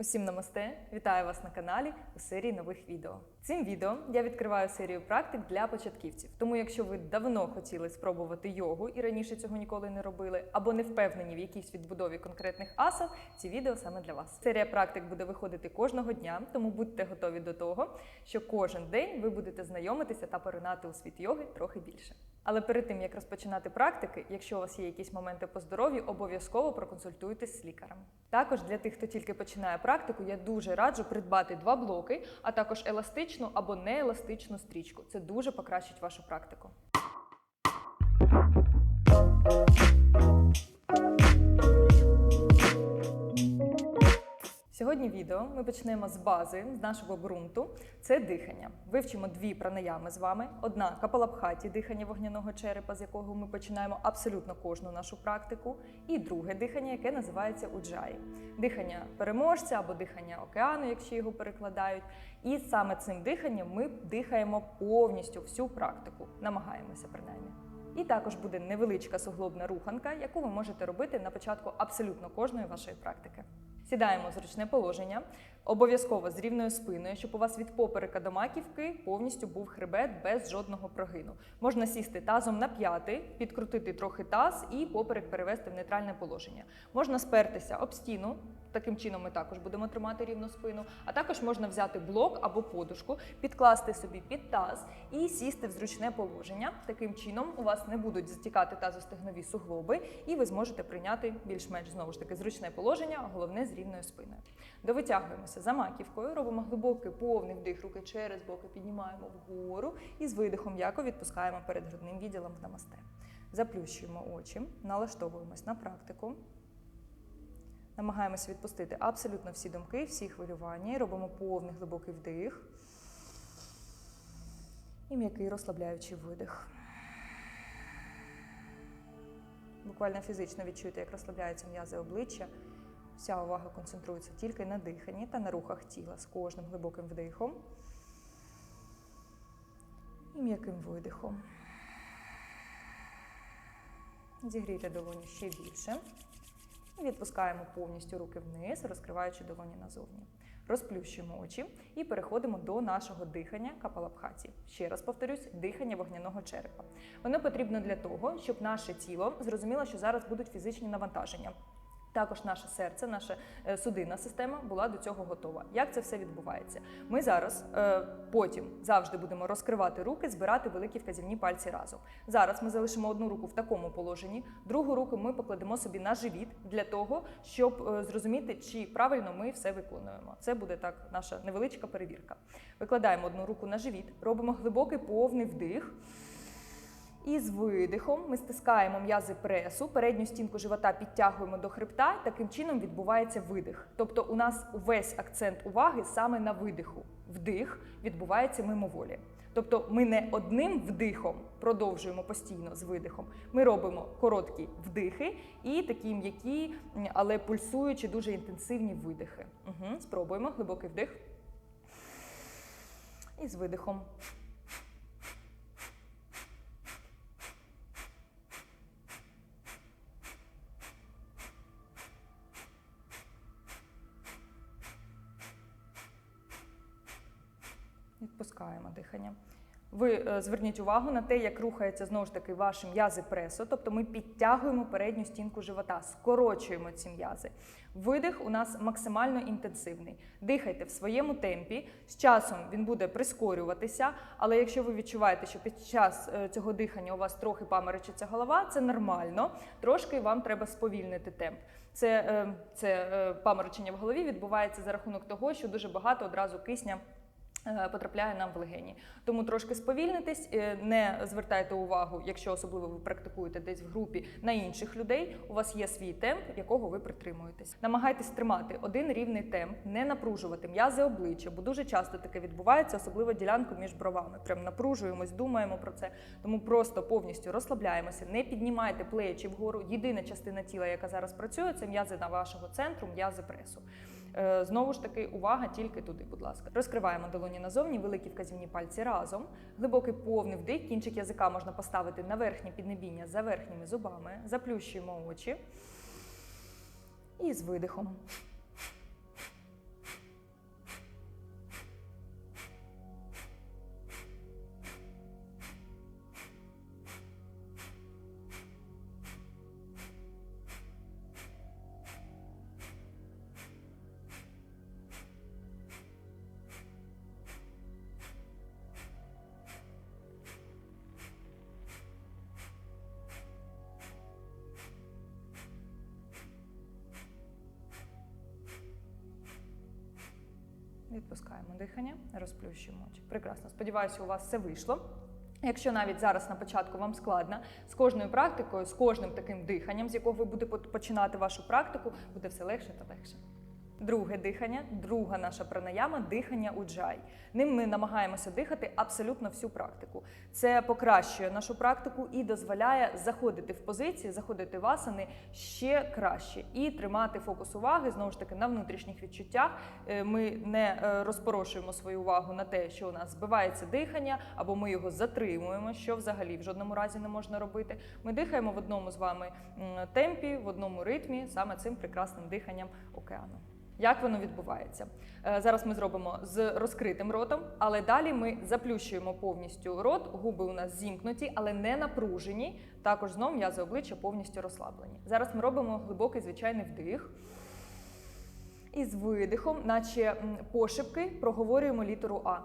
Усім намасте! Вітаю вас на каналі у серії нових відео. Цим відео я відкриваю серію практик для початківців. Тому, якщо ви давно хотіли спробувати йогу і раніше цього ніколи не робили, або не впевнені в якійсь відбудові конкретних асав, ці відео саме для вас. Серія практик буде виходити кожного дня, тому будьте готові до того, що кожен день ви будете знайомитися та поринати у світ йоги трохи більше. Але перед тим як розпочинати практики, якщо у вас є якісь моменти по здоров'ю, обов'язково проконсультуйтесь з лікарем. Також для тих, хто тільки починає практику, я дуже раджу придбати два блоки, а також еластичну або нееластичну стрічку. Це дуже покращить вашу практику. Сьогодні відео ми почнемо з бази, з нашого ґрунту. Це дихання. Вивчимо дві пранаями з вами. Одна капалабхаті, дихання вогняного черепа, з якого ми починаємо абсолютно кожну нашу практику. І друге дихання, яке називається уджаї. Дихання переможця або дихання океану, якщо його перекладають. І саме цим диханням ми дихаємо повністю всю практику. Намагаємося принаймні. І також буде невеличка суглобна руханка, яку ви можете робити на початку абсолютно кожної вашої практики. Сідаємо в зручне положення, обов'язково з рівною спиною, щоб у вас від поперека до маківки повністю був хребет без жодного прогину. Можна сісти тазом на п'яти, підкрутити трохи таз і поперек перевести в нейтральне положення. Можна спертися об стіну. Таким чином ми також будемо тримати рівну спину. А також можна взяти блок або подушку, підкласти собі під таз і сісти в зручне положення. Таким чином у вас не будуть затікати тазостегнові суглоби, і ви зможете прийняти більш-менш знову ж таки зручне положення, головне з рівною спиною. Довитягуємося за маківкою, робимо глибокий повний вдих, руки через боки піднімаємо вгору і з видихом м'яко відпускаємо перед грудним відділом в намасте. Заплющуємо очі, налаштовуємось на практику. Намагаємося відпустити абсолютно всі думки, всі хвилювання. І робимо повний глибокий вдих і м'який розслабляючий видих. Буквально фізично відчуєте, як розслабляються м'язи обличчя. Вся увага концентрується тільки на диханні та на рухах тіла з кожним глибоким вдихом і м'яким видихом. Зігрійте долоні ще більше. Відпускаємо повністю руки вниз, розкриваючи долоні назовні. Розплющуємо очі і переходимо до нашого дихання капалабхаті. Ще раз повторюсь, дихання вогняного черепа. Воно потрібно для того, щоб наше тіло зрозуміло, що зараз будуть фізичні навантаження. Також наше серце, наша е, судинна система була до цього готова. Як це все відбувається? Ми зараз е, потім завжди будемо розкривати руки, збирати великі вказівні пальці разом. Зараз ми залишимо одну руку в такому положенні, другу руку ми покладемо собі на живіт для того, щоб е, зрозуміти, чи правильно ми все виконуємо. Це буде так наша невеличка перевірка. Викладаємо одну руку на живіт, робимо глибокий повний вдих. І з видихом ми стискаємо м'язи пресу, передню стінку живота підтягуємо до хребта. Таким чином відбувається видих. Тобто у нас весь акцент уваги саме на видиху. Вдих відбувається мимоволі. Тобто ми не одним вдихом продовжуємо постійно з видихом. Ми робимо короткі вдихи і такі м'які, але пульсуючі, дуже інтенсивні видихи. Угу. Спробуємо глибокий вдих. І з видихом. Відпускаємо дихання. Ви е, зверніть увагу на те, як рухається знову ж таки ваші м'язи пресу, тобто ми підтягуємо передню стінку живота, скорочуємо ці м'язи. Видих у нас максимально інтенсивний. Дихайте в своєму темпі. З часом він буде прискорюватися, але якщо ви відчуваєте, що під час е, цього дихання у вас трохи паморочиться голова, це нормально. Трошки вам треба сповільнити темп. Це, е, це паморочення в голові відбувається за рахунок того, що дуже багато одразу кисня. Е, потрапляє нам в легені. Тому трошки сповільнитесь, е, не звертайте увагу, якщо особливо ви практикуєте десь в групі на інших людей. У вас є свій темп, якого ви притримуєтесь. Намагайтесь тримати один рівний темп, не напружувати м'язи обличчя, бо дуже часто таке відбувається, особливо ділянку між бровами. Прям напружуємось, думаємо про це. Тому просто повністю розслабляємося, не піднімайте плечі вгору. Єдина частина тіла, яка зараз працює, це м'язи на вашого центру, м'язи пресу. Е, знову ж таки, увага тільки туди, будь ласка. Розкриваємо долоні назовні, великі вказівні пальці разом. Глибокий повний вдих, кінчик язика можна поставити на верхнє піднебіння за верхніми зубами. Заплющуємо очі. І з видихом. Відпускаємо дихання, розплющуємо очі. Прекрасно. Сподіваюся, у вас все вийшло. Якщо навіть зараз на початку вам складно, з кожною практикою, з кожним таким диханням, з якого ви будете починати вашу практику, буде все легше та легше. Друге дихання, друга наша пранаяма дихання уджай. Ним ми намагаємося дихати абсолютно всю практику. Це покращує нашу практику і дозволяє заходити в позиції, заходити в асани ще краще і тримати фокус уваги знову ж таки на внутрішніх відчуттях. Е, Ми не е, розпорошуємо свою увагу на те, що у нас збивається дихання, або ми його затримуємо, що взагалі в жодному разі не можна робити. Ми дихаємо в одному з вами темпі, в одному ритмі, саме цим прекрасним диханням океану. Як воно відбувається? Е, Зараз ми зробимо з розкритим ротом, але далі ми заплющуємо повністю рот, губи у нас зімкнуті, але не напружені. Також знов м'язи обличчя повністю розслаблені. Зараз ми робимо глибокий звичайний вдих. І з видихом, наче пошепки, проговорюємо літеру А.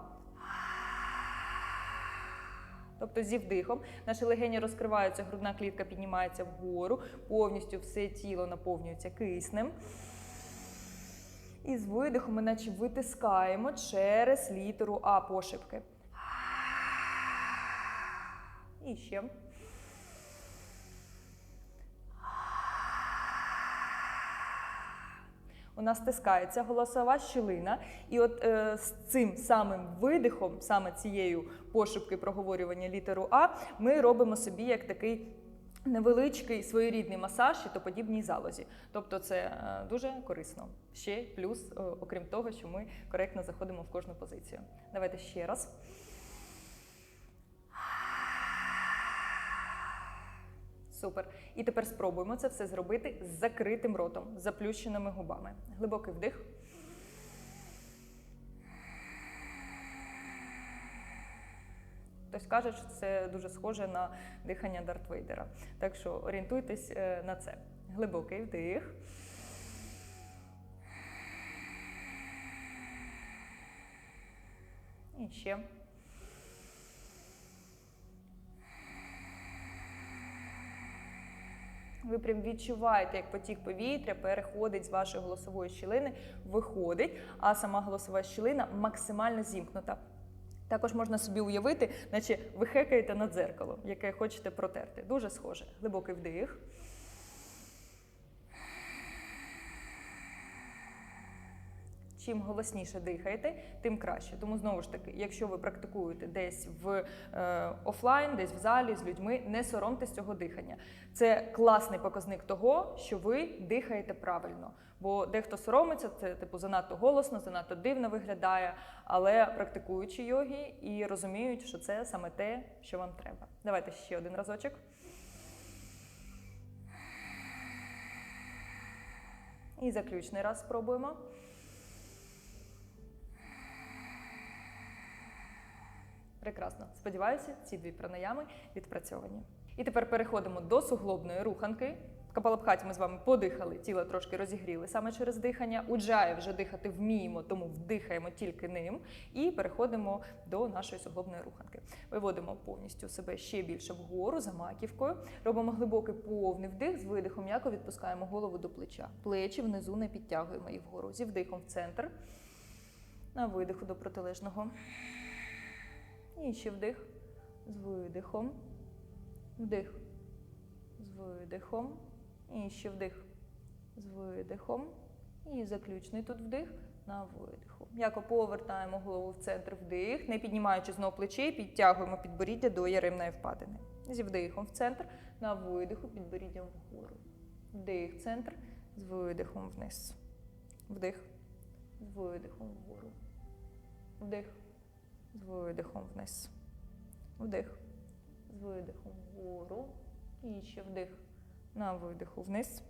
Тобто зі вдихом наші легені розкриваються, грудна клітка піднімається вгору, повністю все тіло наповнюється киснем. І з видихом ми наче витискаємо через літеру А пошепки. І ще. У нас стискається голосова щілина, і от е, з цим самим видихом, саме цією пошепки проговорювання літеру А, ми робимо собі як такий невеличкий своєрідний масаж щитоподібній залозі. Тобто це е, дуже корисно. Ще плюс, е, окрім того, що ми коректно заходимо в кожну позицію. Давайте ще раз. Супер. І тепер спробуємо це все зробити з закритим ротом, заплющеними губами. Глибокий вдих. Хтось каже, що це дуже схоже на дихання Дарт Вейдера. Так що орієнтуйтесь е, на це. Глибокий вдих. І ще. Ви прям відчуваєте, як потік повітря переходить з вашої голосової щілини, виходить, а сама голосова щілина максимально зімкнута. Також можна собі уявити, наче ви хекаєте на дзеркало, яке хочете протерти. Дуже схоже. Глибокий вдих. Чим голосніше дихаєте, тим краще. Тому знову ж таки, якщо ви практикуєте десь в е, офлайн, десь в залі з людьми, не соромтесь цього дихання. Це класний показник того, що ви дихаєте правильно. Бо дехто соромиться, це типу занадто голосно, занадто дивно виглядає, але практикуючи йоги і розуміють, що це саме те, що вам треба. Давайте ще один разочок. І заключний раз спробуємо. Прекрасно. Сподіваюся, ці дві пранаями відпрацьовані. І тепер переходимо до суглобної руханки. В Капалабхаті ми з вами подихали, тіло трошки розігріли саме через дихання. У джаї вже дихати вміємо, тому вдихаємо тільки ним. І переходимо до нашої суглобної руханки. Виводимо повністю себе ще більше вгору за маківкою. Робимо глибокий повний вдих з видихом, м'яко відпускаємо голову до плеча. Плечі внизу не підтягуємо їх вгору. Зі вдихом в центр. На видиху до протилежного. І ще вдих з видихом. Вдих з видихом. І ще вдих з видихом. І заключний тут вдих на видиху. М'яко повертаємо голову в центр вдих, не піднімаючи знову плечі, підтягуємо підборіддя до яремної впадини. Зі вдихом в центр, на видиху підборіддя вгору. Вдих, центр, з видихом вниз. Вдих, з видихом вгору. Вдих з видихом вниз. Вдих. З видихом вгору. І ще вдих на видиху вниз.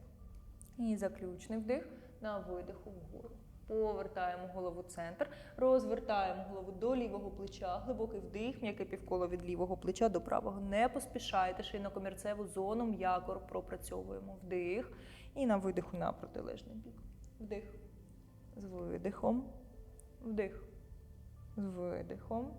І заключний вдих на видиху вгору. Повертаємо голову в центр, розвертаємо голову до лівого плеча, глибокий вдих, м'яке півколо від лівого плеча до правого. Не поспішайте, шийно-комірцеву зону м'яко пропрацьовуємо. Вдих. І на видиху на протилежний бік. Вдих. З видихом. Вдих з видихом.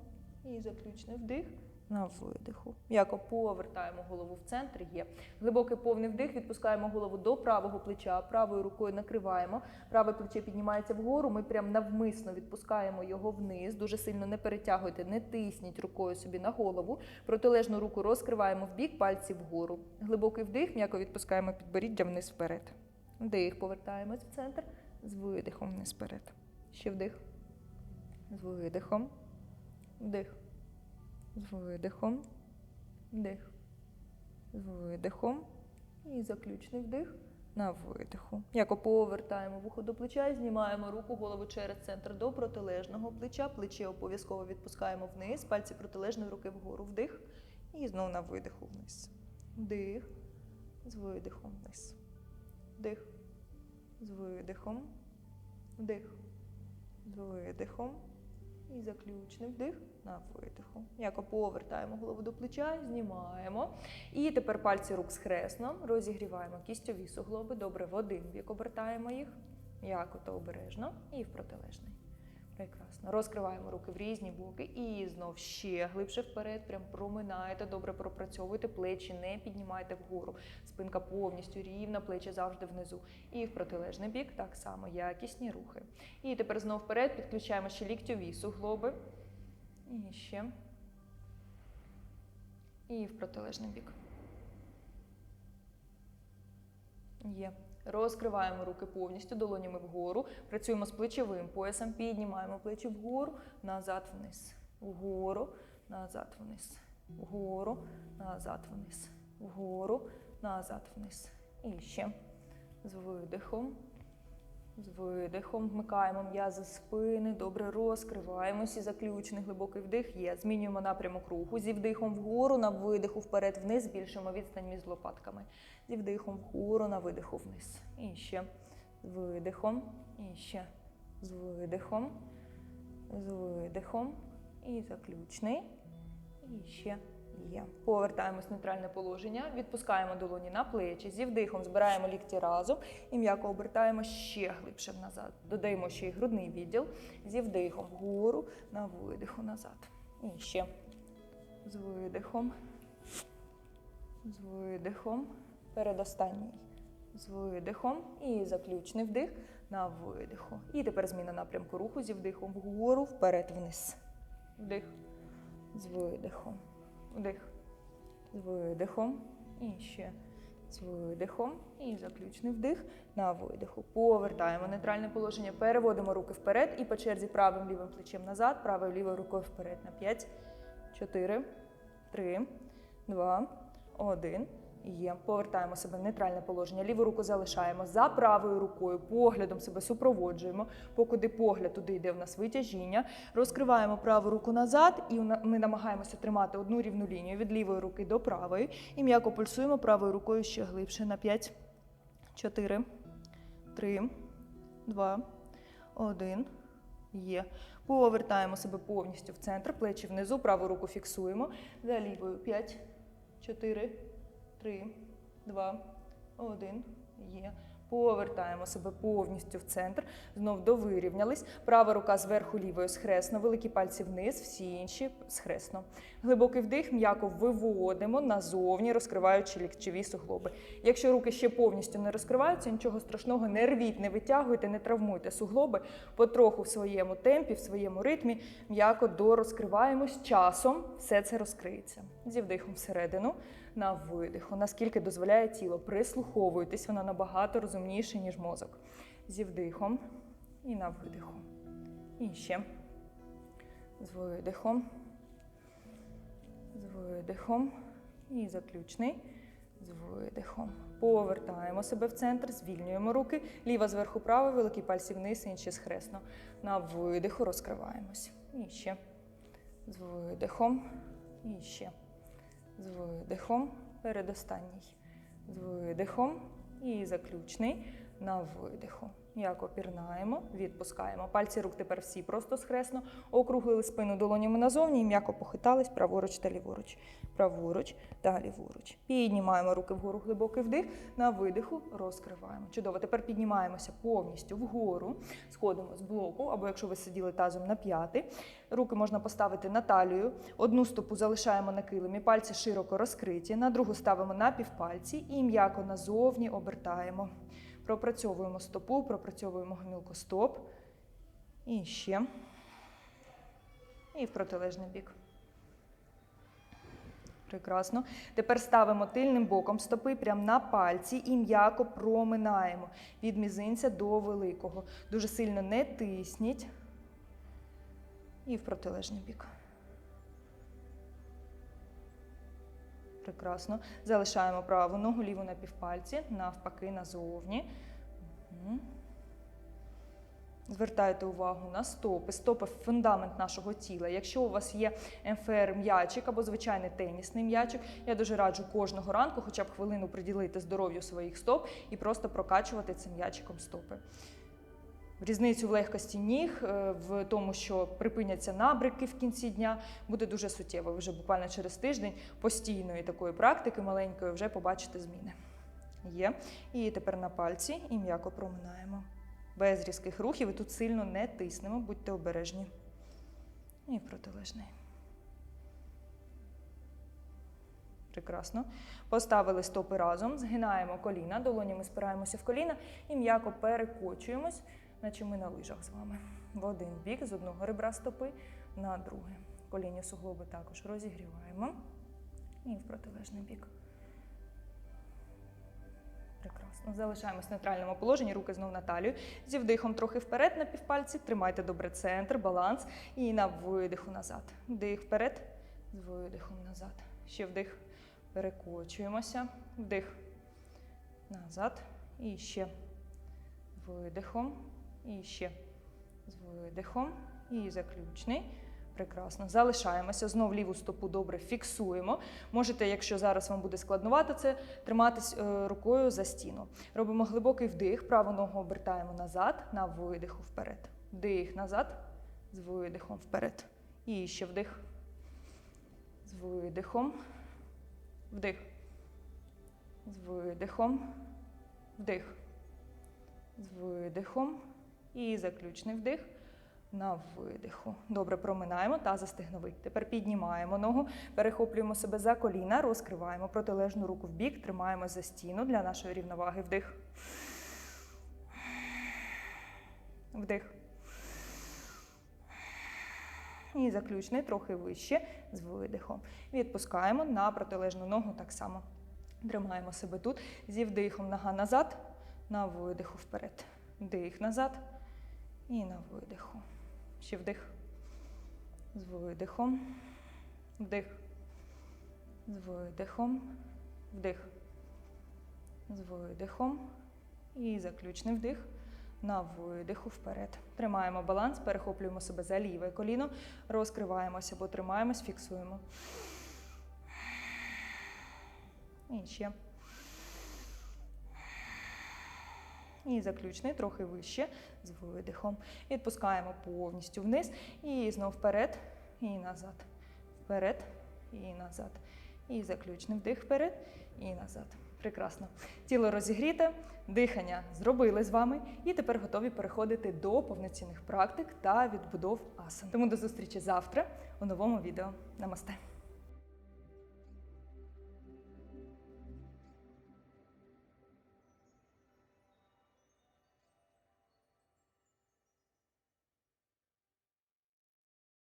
І заключний вдих На видиху. М'яко повертаємо голову в центр. Є. Глибокий повний вдих. Відпускаємо голову до правого плеча. Правою рукою накриваємо. Праве плече піднімається вгору. Ми прям навмисно відпускаємо його вниз. Дуже сильно не перетягуйте, не тисніть рукою собі на голову. Протилежну руку розкриваємо в бік, пальці вгору. Глибокий вдих. М'яко відпускаємо підборіддя вниз вперед. Вдих. Повертаємось в центр. З видихом вниз вперед. Ще вдих. З видихом. Вдих. З видихом. Вдих. З видихом. І заключний вдих на видиху. Яко повертаємо вухо до плеча, знімаємо руку, голову через центр до протилежного плеча. Плече обов'язково відпускаємо вниз, пальці протилежної руки вгору. Вдих. І знову на видиху вниз. Вдих. З видихом вниз. Вдих. З видихом. Вдих. З видихом. І заключний вдих на видиху. М'яко повертаємо голову до плеча, знімаємо. І тепер пальці рук схресно, розігріваємо кістьові суглоби. Добре, в один бік обертаємо їх. М'яко та обережно. І в протилежний. Прекрасно. Розкриваємо руки в різні боки. І знов ще глибше вперед. Прям проминаєте, добре пропрацьовуйте плечі, не піднімайте вгору. Спинка повністю рівна, плечі завжди внизу. І в протилежний бік так само якісні рухи. І тепер знов вперед підключаємо ще ліктьові суглоби. І ще. І в протилежний бік. Є. Розкриваємо руки повністю, долонями вгору. Працюємо з плечовим поясом, піднімаємо плечі вгору, назад вниз. Вгору, назад вниз. Вгору, назад вниз. Вгору, назад вниз. І ще. З видихом. З видихом вмикаємо м'язи спини, добре розкриваємося. Заключний глибокий вдих є. Змінюємо напрямок руху. Зі вдихом вгору, на видиху вперед, вниз, збільшуємо відстань між лопатками. Зі вдихом вгору, на видиху вниз. І ще. З видихом. І ще. З видихом. З видихом. І заключний. І ще. Є. Повертаємось в нейтральне положення, відпускаємо долоні на плечі, зі вдихом збираємо лікті разом і м'яко обертаємо ще глибше назад. Додаємо ще й грудний відділ. Зі вдихом вгору, на видиху назад. І ще. З видихом. З видихом. Передостанній. З видихом. І заключний вдих на видиху. І тепер зміна напрямку руху зі вдихом вгору, вперед, вниз. Вдих. З видихом. Вдих. З видихом. І ще. З видихом. І заключний вдих на видиху. Повертаємо нейтральне положення. Переводимо руки вперед і по черзі правим лівим плечем назад, правою лівою рукою вперед. На 5, 4, 3, 2, 1. Є. Повертаємо себе в нейтральне положення. Ліву руку залишаємо за правою рукою, поглядом себе супроводжуємо. Покуди погляд, туди йде в нас витяжіння. Розкриваємо праву руку назад, і ми намагаємося тримати одну рівну лінію від лівої руки до правої. І м'яко пульсуємо правою рукою ще глибше. На 5, 4, 3, 2, 1. Є. Повертаємо себе повністю в центр, плечі внизу, праву руку фіксуємо. За лівою 5, 4, Три, два, один. Є. Повертаємо себе повністю в центр. Знов довирівнялись. Права рука зверху лівою схресно, великі пальці вниз, всі інші схресно. Глибокий вдих, м'яко виводимо назовні, розкриваючи ліктчеві суглоби. Якщо руки ще повністю не розкриваються, нічого страшного, не рвіть, не витягуйте, не травмуйте суглоби. Потроху в своєму темпі, в своєму ритмі м'яко дорозкриваємось. Часом все це розкриється. Зі вдихом всередину на видиху, наскільки дозволяє тіло. Прислуховуйтесь, воно набагато розумніше, ніж мозок. Зі вдихом і на видиху. І ще. З видихом. З видихом. І заключний. З видихом. Повертаємо себе в центр, звільнюємо руки. Ліва зверху права, великі пальці вниз, інші схресно. На видиху розкриваємось. І ще. З видихом. І ще. З видихом. Передостанній. З видихом. І заключний. На видиху. М'яко пірнаємо, відпускаємо. Пальці рук тепер всі просто схресно. Округлили спину долонями назовні і м'яко похитались праворуч та ліворуч. Праворуч та ліворуч. Піднімаємо руки вгору, глибокий вдих. На видиху розкриваємо. Чудово. Тепер піднімаємося повністю вгору. Сходимо з блоку, або якщо ви сиділи тазом на п'яти. Руки можна поставити на талію. Одну стопу залишаємо на килимі, пальці широко розкриті. На другу ставимо на півпальці і м'яко назовні обертаємо. Пропрацьовуємо стопу, пропрацьовуємо гомілкостоп. І ще. І в протилежний бік. Прекрасно. Тепер ставимо тильним боком стопи прямо на пальці і м'яко проминаємо від мізинця до великого. Дуже сильно не тисніть. І в протилежний бік. Прекрасно. Залишаємо праву ногу, ліву на півпальці, навпаки, назовні. Звертайте увагу на стопи. Стопи фундамент нашого тіла. Якщо у вас є МФР м'ячик або звичайний тенісний м'ячик, я дуже раджу кожного ранку, хоча б хвилину приділити здоров'ю своїх стоп і просто прокачувати цим м'ячиком стопи. Різницю в легкості ніг, е, в тому, що припиняться набрики в кінці дня, буде дуже суттєво. Ви вже буквально через тиждень постійної такої практики маленької вже побачите зміни. Є. І тепер на пальці і м'яко проминаємо. Без різких рухів і тут сильно не тиснемо, будьте обережні. І протилежний. Прекрасно. Поставили стопи разом, згинаємо коліна, долонями спираємося в коліна і м'яко перекочуємось, наче ми на лижах з вами. В один бік з одного ребра стопи на друге. Колінні суглоби також розігріваємо. І в протилежний бік. Прекрасно. Залишаємось в нейтральному положенні, руки знов на талію. Зі вдихом трохи вперед на півпальці. Тримайте добре центр, баланс. І на видиху назад. Вдих вперед, з видихом назад. Ще вдих. Перекочуємося. Вдих. Назад. І ще. Видихом. І ще. З видихом. І заключний. Прекрасно. Залишаємося. Знов ліву стопу добре фіксуємо. Можете, якщо зараз вам буде складнувати це, триматись е, рукою за стіну. Робимо глибокий вдих, праву ногу обертаємо назад, на видиху вперед. Вдих назад, з видихом вперед. І ще вдих. З видихом. Вдих. З видихом. Вдих. З видихом. І заключний вдих. На видиху. Добре, проминаємо та застигновий. Тепер піднімаємо ногу, перехоплюємо себе за коліна, розкриваємо протилежну руку в бік, тримаємо за стіну для нашої рівноваги. Вдих. Вдих. І заключний трохи вище з видихом. Відпускаємо на протилежну ногу так само. Тримаємо себе тут. Зі вдихом нога назад, на видиху вперед. Вдих назад і на видиху. Ще вдих. З видихом. Вдих. З видихом. Вдих. З видихом. І заключний вдих. На видиху вперед. Тримаємо баланс, перехоплюємо себе за ліве коліно, розкриваємося або тримаємось, фіксуємо. І ще. І заключний трохи вище з видихом. Відпускаємо повністю вниз. І знов вперед і назад. Вперед і назад. І заключний вдих вперед і назад. Прекрасно. Тіло розігріте, дихання зробили з вами, і тепер готові переходити до повноцінних практик та відбудов асан. Тому до зустрічі завтра у новому відео. Намасте!